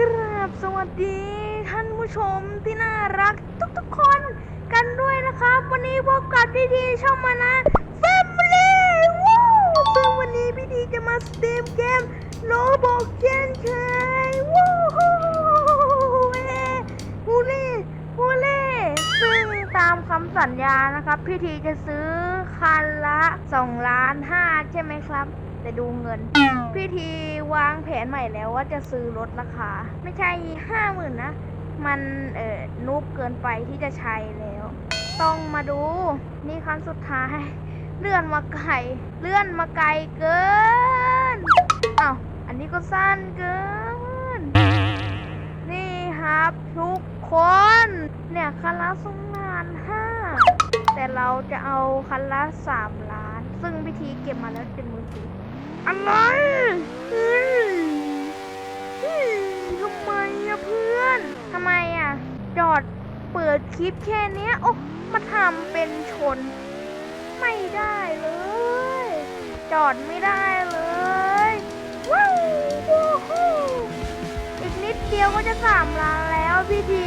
กราบสวัสดีท่านผู้ชมที่น่ารักทุกๆคนกันด้วยนะครับ วันนี้พบกับพี่ดีช่องมานะแฟมิลี่ว้าวซึ่งวันนี้พี่ดีจะมาสตรีมเกมโลบอกเช่นเคย สัญญานะครับ พี่ทีจะซื้อคันละ2ล้าน5ใช่ไหมครับ แต่ดูเงิน พี่ทีวางแผนใหม่แล้วว่าจะซื้อลดราคา ไม่ใช่ห้าหมื่นนะ มันเอ่อนุบเกินไปที่จะใช้แล้ว ต้องมาดู นี่ครั้งสุดท้าย เลื่อนมาไกลเลื่อนมาไกลเกินอ้าวอันนี้ก็สั้นเกิน นี่ครับทุกคน เนี่ยคันละสองล้าน แต่เราจะเอาคันละสามล้าน ซึ่งพิธีเก็บมาแล้วเป็นมือถืออะไรเฮ้ยทำไมอะเพื่อนทำไมอะจอดเปิดคลิปแค่นี้โอ้มาทำเป็นชน ไม่ได้เลย จอดไม่ได้เลยว้าวว้าวอีกนิดเดียวก็จะสามล้านแล้วพี่ที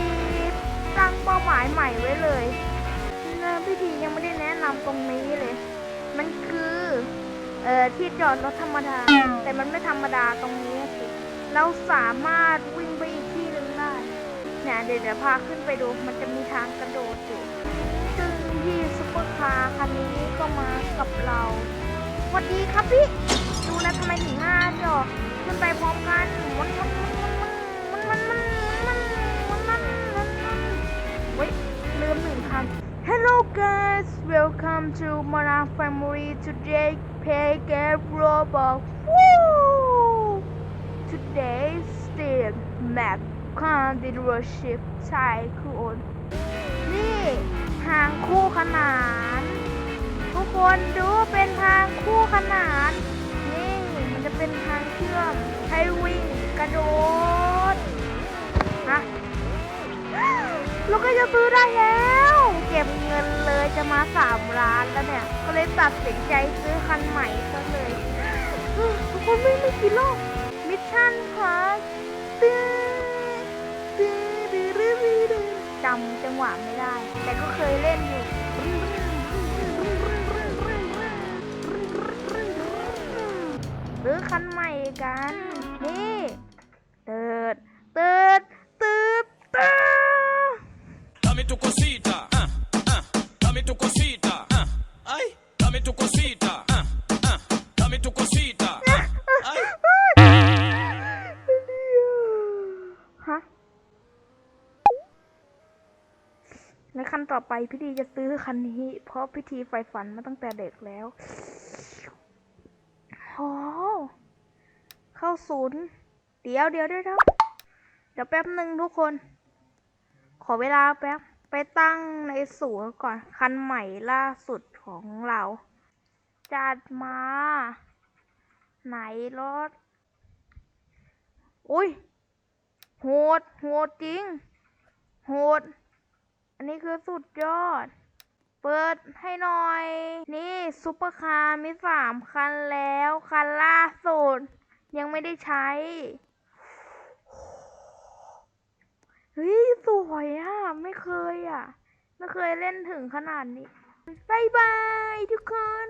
ตั้งเป้าหมายใหม่ไว้เลย ที่ยังไม่ได้แนะนำตรงนี้เลย มันคือ เอ่อที่จอดรถธรรมดา แต่มันไม่ธรรมดาตรงนี้สิเราสามารถวิ่งไปอีกที่หนึ่งได้เนี่ยเดี๋ยวเดี๋ยวพาขึ้นไปดู มันจะมีทางกระโดดอยู่ซึ่งพี่ซุปเปอร์คาร์คันนี้ก็มากับเราสวัสดีครับพี่ ดูนะทำไมถึงหน้าจอขึ้นไปพร้อมกันมันมันมัน welcome to Mana Family today play game Roblox Woo today's still map car dealership ใช่คือโอนนี่ทางคู่ขนาน ทุกคนดูเป็นทางคู่ขนาน นี่มันจะเป็นทางเชื่อมให้วิ่งกระโดดฮะเราก็จะซื้อได้แล้ว บเงินเลยจะมาสามล้านแล้วเนี่ย ก็เลยตัดสินใจซื้อคันใหม่ซะเลยทุกคนไม่ไม่กี่รอบมิชชั่นค่ะตื้อตื้อตื้อตื้อตื้อจำจังหวะไม่ได้ แต่ก็เคยเล่นอยู่ซื้อคันใหม่กันนี่ cosita, ah, ah, dame tu cosita, ah, ay. ฮะในคันต่อไปพี่ดีจะซื้อคันนี้ เพราะพิธีใฝ่ฝันมาตั้งแต่เด็กแล้วโอ้เข้าศูนย์เดี๋ยวเดี๋ยวเดี๋ยวเดี๋ยวเดี๋ยวแป๊บหนึ่งทุกคน ขอเวลาแป๊บ ไปตั้งในศูนย์ก่อน คันใหม่ล่าสุดของเรา จัดมา ไหนรถ อุ้ย โหด โหดจริง โหด อันนี้คือสุดยอด เปิดให้หน่อย นี่ซุปเปอร์คาร์มีสามคันแล้ว คันล่าสุด ยังไม่ได้ใช้ เฮ้ย สวยอะ ไม่เคยอะ ไม่เคยเล่นถึงขนาดนี้บายบายทุกคน